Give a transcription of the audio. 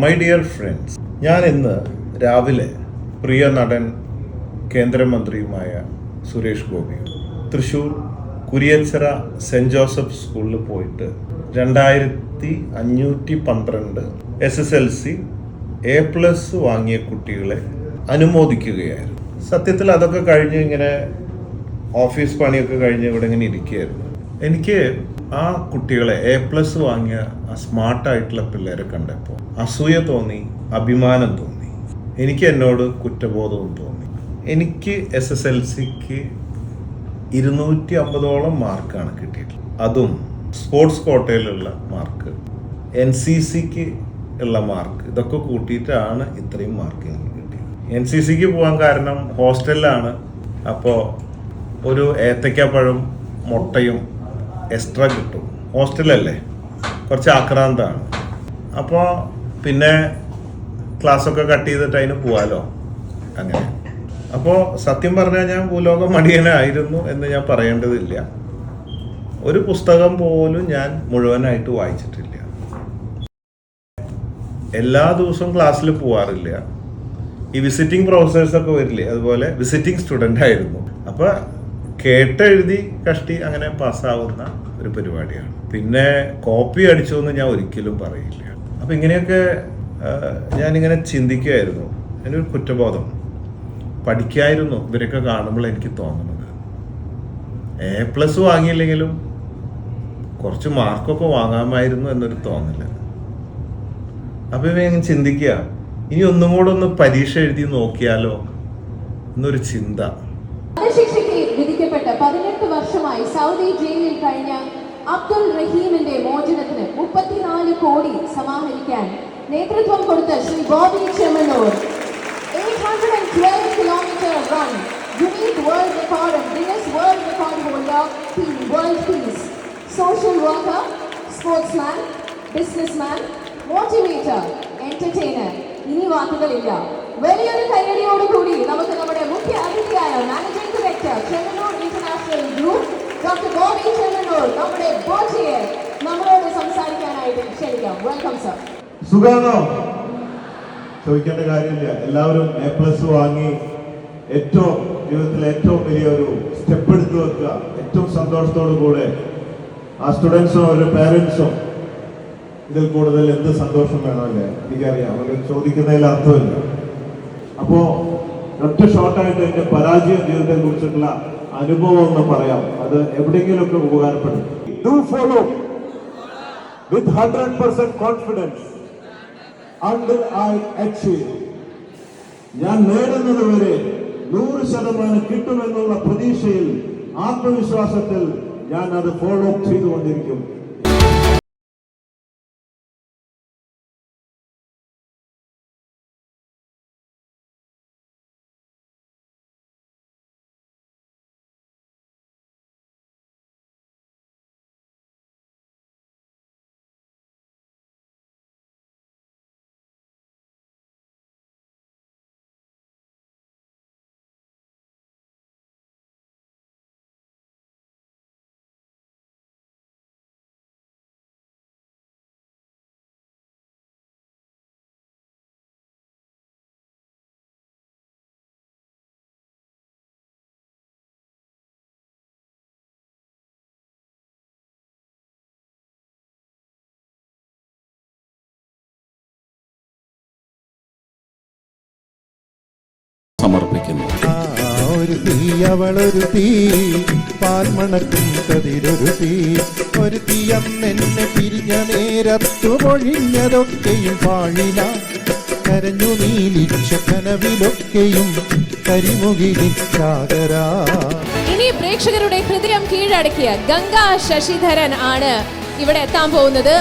My dear friends ഞാൻ ഇന്ന് രാവിലെ പ്രിയ നടൻ കേന്ദ്രമന്ത്രിയുമായ സുരേഷ് ഗോപി തൃശൂർ കുരിയച്ചിറ സെന്റ് ജോസഫ് സ്കൂളിൽ പോയിട്ട് രണ്ടായിരത്തി അഞ്ഞൂറ്റി പന്ത്രണ്ട് S S L C A plus വാങ്ങിയ കുട്ടികളെ അനുമോദിക്കുകയായിരുന്നു. സത്യത്തിൽ അതൊക്കെ കഴിഞ്ഞ് ഇങ്ങനെ ഓഫീസ് പണിയൊക്കെ കഴിഞ്ഞ് ഇവിടെ ഇങ്ങനെ ഇരിക്കുകയായിരുന്നു. എനിക്ക് ആ കുട്ടികളെ എ പ്ലസ് വാങ്ങിയ ആ സ്മാർട്ടായിട്ടുള്ള പിള്ളേരെ കണ്ടപ്പോൾ അസൂയ തോന്നി അഭിമാനം തോന്നി. എനിക്ക് എന്നോട് കുറ്റബോധവും തോന്നി. എനിക്ക് എസ് എസ് എൽ സിക്ക് ഇരുന്നൂറ്റി അമ്പതോളം മാർക്കാണ് കിട്ടിയിട്ടുള്ളത്. അതും സ്പോർട്സ് കോട്ടയിലുള്ള മാർക്ക് എൻ സി സിക്ക് ഉള്ള മാർക്ക് ഇതൊക്കെ കൂട്ടിയിട്ടാണ് ഇത്രയും മാർക്ക് എനിക്ക് കിട്ടിയത്. എൻ സി സിക്ക് പോകാൻ കാരണം ഹോസ്റ്റലിലാണ് അപ്പോൾ ഒരു ഏത്തയ്ക്കാപ്പഴം മുട്ടയും എക്സ്ട്രാ കിട്ടും. ഹോസ്റ്റലല്ലേ കുറച്ച് ആക്രാന്താണ്. അപ്പോൾ പിന്നെ ക്ലാസ്സൊക്കെ കട്ട് ചെയ്തിട്ട് അതിന് പോവാലോ? അങ്ങനെ. അപ്പോൾ സത്യം പറഞ്ഞാൽ ഞാൻ ഭൂലോക മടിയനായിരുന്നു എന്ന് ഞാൻ പറയേണ്ടതില്ല. ഒരു പുസ്തകം പോലും ഞാൻ മുഴുവനായിട്ട് വായിച്ചിട്ടില്ല. എല്ലാ ദിവസവും ക്ലാസ്സിൽ പോവാറില്ല. ഈ വിസിറ്റിംഗ് പ്രൊഫസേഴ്സൊക്കെ വരില്ലേ? അതുപോലെ വിസിറ്റിംഗ് സ്റ്റുഡന്റ് ആയിരുന്നു. അപ്പോൾ കേട്ടെഴുതി കഷ്ടി അങ്ങനെ പാസ്സാവുന്ന ഒരു പരിപാടിയാണ്. പിന്നെ കോപ്പി അടിച്ചു എന്ന് ഞാൻ ഒരിക്കലും പറയില്ല. അപ്പം ഇങ്ങനെയൊക്കെ ഞാനിങ്ങനെ ചിന്തിക്കുമായിരുന്നു എന്റെ ഒരു കുറ്റബോധം. പഠിക്കായിരുന്നു. ഇവരൊക്കെ കാണുമ്പോൾ എനിക്ക് തോന്നുന്നത്. എ പ്ലസ് വാങ്ങിയില്ലെങ്കിലും കുറച്ച് മാർക്കൊക്കെ വാങ്ങാമായിരുന്നു എന്നൊരു തോന്നൽ. അപ്പം ഇവ ചിന്തിക്കുക ഇനി ഒന്നും കൂടെ ഒന്ന് പരീക്ഷ എഴുതി നോക്കിയാലോ എന്നൊരു ചിന്ത. പതിനെട്ട് വർഷമായി സൗദി ജയിലിൽ കഴിഞ്ഞ അബ്ദുൾ റഹീമിന്റെ മോചനത്തിന് മുപ്പത്തിനാല് കോടി സമാഹരിക്കാൻ നേതൃത്വം കൊടുത്ത Shri Bobby Chemmanur 812 kilometer run, unique world record of Guinness World Record holder, Team World Peace, social worker, sportsman, businessman, motivator, entertainer. ഇനി വാക്കുകളില്ല വലിയൊരു കൈയടിയോടുകൂടി നമുക്ക് നമ്മുടെ മുഖ്യ അതിഥിയായ ഡോക്ടർ ബോബി ചെല്ലന്നൂർ നമ്മുടെ ബോച്ചയെ നമ്മളോട് സംസാരിക്കാനായിട്ട് ക്ഷണിക്കാം. വെൽക്കം സർ സുഖാണോ? ചോദിക്കേണ്ട കാര്യമില്ല. എല്ലാവരും എ പ്ലസ് വാങ്ങി ഏറ്റവും ജീവിതത്തിലെ ഏറ്റവും വലിയ ഒരു സ്റ്റെപ്പ് എടുത്തു വെക്കുക. ഏറ്റവും സന്തോഷത്തോടു കൂടെ ആ സ്റ്റുഡൻസും അവരുടെ പേരൻസും ഇതിൽ കൂടുതൽ എന്ത് സന്തോഷം വേണമല്ലേ? എനിക്കറിയാം. അവർ ചോദിക്കുന്നതിൽ അർത്ഥമില്ല. അപ്പോ ഒറ്റ ഷോർട്ടായിട്ട് എന്റെ പരാജയം ജീവിതത്തെ കുറിച്ചിട്ടുള്ള അനുഭവം എന്ന് പറയാം. അത് എവിടെയെങ്കിലുമൊക്കെ ഉപകാരപ്പെടും. Do follow with hundred percent confidence achieve. ഞാൻ നേടുന്നത് വരെ നൂറ് ശതമാനം കിട്ടുമെന്നുള്ള പ്രതീക്ഷയിൽ ആത്മവിശ്വാസത്തിൽ ഞാൻ അത് ഫോളോ ചെയ്തുകൊണ്ടിരിക്കും. സമർപ്പിക്കുന്നു. ഒരു തീ അവളൊരു തീ പാൽമണക്കും കതിരൊരു തീ ഒരു തീ അന്നെന്നെ പിരിഞ്ഞ നേരത്തു പൊഴിഞ്ഞതൊക്കെയും പാഴില. കരഞ്ഞു നീലിച്ച കനവിലൊക്കെയും കരിമുകിലിച്ചാകരാ ഇനി പ്രേക്ഷകരുടെ ഹൃദയം കീഴടക്കിയ ഗംഗാ ശശിധരൻ ആണ് ഇവിടെ എത്താൻ പോകുന്നത്.